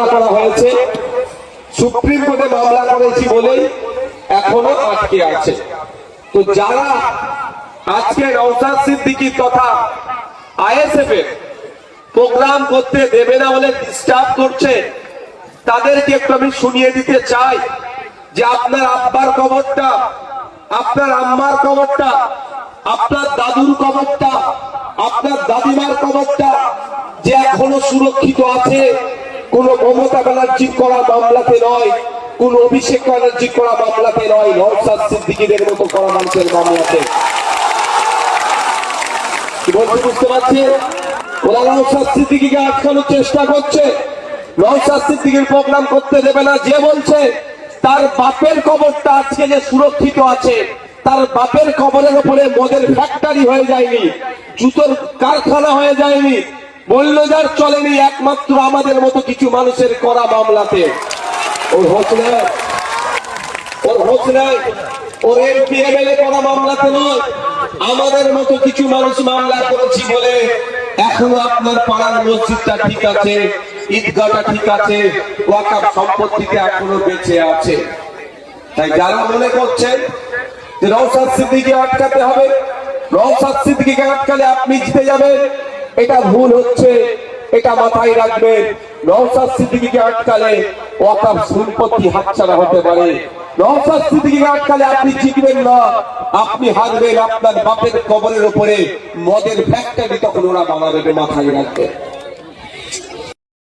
মামলা করা হয়েছে। সুপ্রিম কোর্টে মামলা করেছি বলেই এখনও আটকে আছে। তো যারা আজকে নৌসাদ সিদ্দিকি তথা আইএসএফ এর প্রোগ্রাম করতে দেবে না বলে ডিস্টার্ব করছে, তাদেরকে একটু আমি শুনিয়ে দিতে চাই যে আপনার আব্বার কবরটা, আপনার আম্মার কবরটা, আপনার দাদুর কবরটা, আপনার দাদিমার কবরটা যে এখনও সুরক্ষিত আছে কোন মমতা ব্যানার্জির করা মামলাতে নয়, কোন অভিষেক ব্যানার্জির করা মামলাতে নয় নওসাদ সিদ্দিকিদের মতো করা মানুষের মামলাতে। বুঝতে পারছি? ওরা নওসাদ সিদ্দিকিকে আটকানোর চেষ্টা করছে। নওসাদ সিদ্দিকির প্রোগ্রাম করতে দেবে না, যে বলছে, তার বাপের কবরটা আজকে যে সুরক্ষিত আছে, তার বাপের কবরের উপরে মদের ফ্যাক্টরি হয়ে যায়নি, জুতোর কারখানা হয়ে যায়নি মূল্যজার চলেনি একমাত্র আমাদের মতো কিছু মানুষের করা মামলাতে। ওর হোক না ওর হোক নাই। ওর এমপি, এমএলএ করা মামলাতে নয়। আমাদের মতো কিছু মানুষ মামলা করেছি বলে এখনও আপনার পাড়ার মসজিদটা ঠিক আছে, ঈদগাহটা ঠিক আছে, ওয়াকাব সম্পত্তিতে এখনও বেঁচে আছে। তাই যারা মনে করছেন যে রওসাদ সিদ্দিকে আটকাতে হবে রওসাদ সিদ্দিকে আটকালে আপনি জিতে যাবেন। এটা ভুল হচ্ছে, এটা মাথায় রাখবে নওসাদ সিদ্দিকিকে আটকালে ওয়াকাব সম্পত্তি হাতছাড়া হতে পারে। নওসাদ সিদ্দিকিকে আটকালে আপনি জিতবেন না, আপনি হারবেন আপনার বাপের কবরের উপরে, মদের ফ্যাক্টরি তখন ওরা বানাবে মাথায় রাখবেন